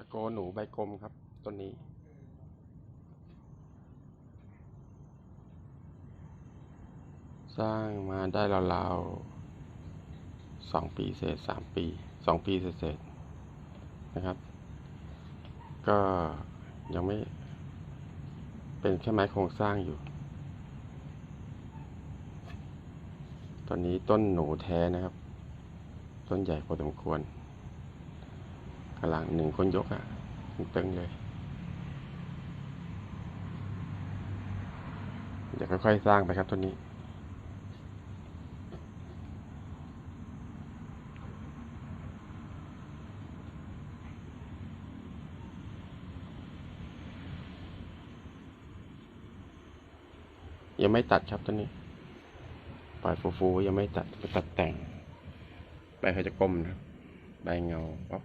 ะโกหนูใบกลมครับต้นนี้ สร้างมาได้ราวๆสองปีเศษสามปีสองปีเศษนะครับ ก็ยังไม่ เป็นแค่ไม้โครงสร้างอยู่ตอนนี้ต้นหนูแท้นะครับ ต้นใหญ่พอสมควร กำลังหนึ่งคนยกอะ่ะตึงเลย เดี๋ยวค่อยๆสร้างไปครับต้นนี้ ยังไม่ตัดครับต้นนี้ปล่อยฟูๆยังไม่ตัดไปตัดแต่งใบเขาจะกลมนะใบเงาป๊อป